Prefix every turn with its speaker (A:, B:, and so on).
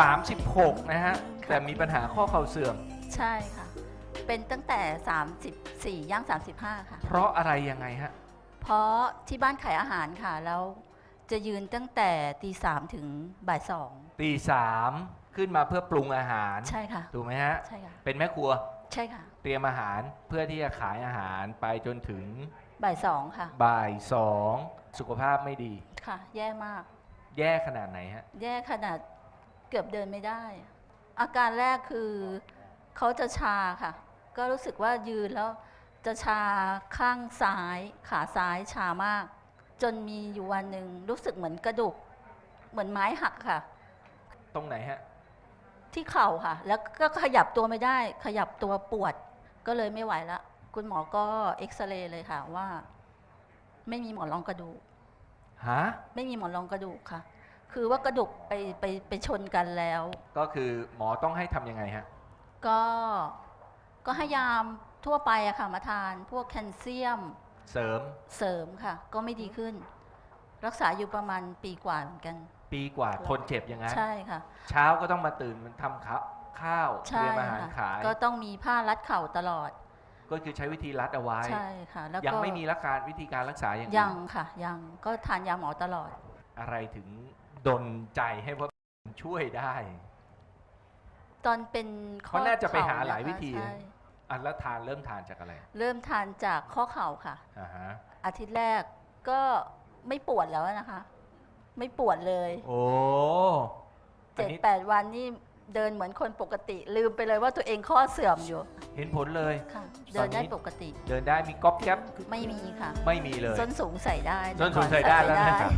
A: 36 นะฮะ แต่มีปัญหาข้อเข่าเสื่อม
B: ใช่ค่ะ เป็นตั้งแต่ 34 ย่าง 35 ค่ะ
A: เพราะอะไรยังไงฮะ
B: เพราะที่บ้านขายอาหารค่ะ แล้วจะยืนตั้งแต่ตีสามถึงบ่ายสอง
A: ตีสามขึ้นมาเพื่อปรุงอาหาร
B: ใช่ค่ะ
A: ถูกไหมฮะ
B: ใช่ค่ะ
A: เป็นแม่ครัว
B: ใช่ค่ะ
A: เตรียมอาหารเพื่อที่จะขายอาหารไปจนถึง
B: บ่ายสองค่ะ
A: บ่ายสอง สุขภาพไม่ดี
B: ค่ะ แย่มาก
A: แย่ขนาดไหนฮะ
B: แย่ขนาด เกือบเดินไม่ได้ อาการแรกคือเขาจะชาค่ะ ก็รู้สึกว่ายืนแล้วจะชาข้างซ้ายขาซ้ายชามาก จนมีอยู่วันหนึ่งรู้สึกเหมือนกระดูก เหมือนไม้หักค่ะ
A: ตรงไหนฮะ
B: ที่เข่าค่ะ แล้วก็ขยับตัวไม่ได้ ขยับตัวปวด ก็เลยไม่ไหวละคุณหมอก็เอ็กซเรย์เลยค่ะว่า ไม่มีหมอนรองกระดูก
A: ฮะ
B: ไม่มีหมอนรองกระดูกค่ะ คือว่ากระดูกไปไปไปชนกันแล้ว
A: ก็คือหมอต้องให้ทำยังไงฮะ
B: ก็ก็ให้ยามทั่วไปอะค่ะมาทานพวกแคลเซียม
A: เสริม
B: เสริมค่ะ ก็ไม่ดีขึ้น รักษาอยู่ประมาณปีกว่าเหมือนกัน
A: ปีกว่าทนเจ็บอย่างนั้น
B: ใช่ค่ะ
A: เช้าก็ต้องมาตื่นมันทำข้าวข้าวเต
B: ใช่
A: รียมอาหาร
B: ค่ะ
A: ขาย
B: ก็ต้องมีผ้ารัดเข่าตลอด
A: ก็คือใช้วิธีรัดเอาไว้
B: ใช่ค่ะ แล้ว
A: ยัง
B: ก็
A: ไม่มีรักการวิธีการรักษาอย่างอื่น
B: ยังค่ะ ยังก็ทานยาหมอตลอด
A: อะไรถึงดนใจให้ว่าช่วยได้
B: ตอนเป็นข้อ
A: เขาน่าจะไปหา
B: ข่
A: หลายวิธี
B: นะคะใช่
A: อันแล้วทานเริ่มทานจากอะไร
B: เริ่มทานจากข้อเข่าค่ะ
A: อ่าฮะ
B: อาทิตย์แรกก็ไม่ปวดแล้วนะคะ ไม่ปวดเลย
A: โอ้อัน
B: เจ็ด
A: นี้
B: แปดวันนี่เดินเหมือนคนปกติ ลืมไปเลยว่าตัวเองข้อเสื่อมอยู่
A: เห็นผลเลย
B: ค่ะ
A: ตอน
B: เดินได้
A: นี้
B: ปกติ
A: เดินได้มีก๊อบแก๊บ
B: ไม่มีค่ะ
A: ไม่มีเลย
B: ส้นสูงใส่ได้
A: ส้นสูงใส่ได้แล้ว
B: แต่ก่อ
A: นะครับ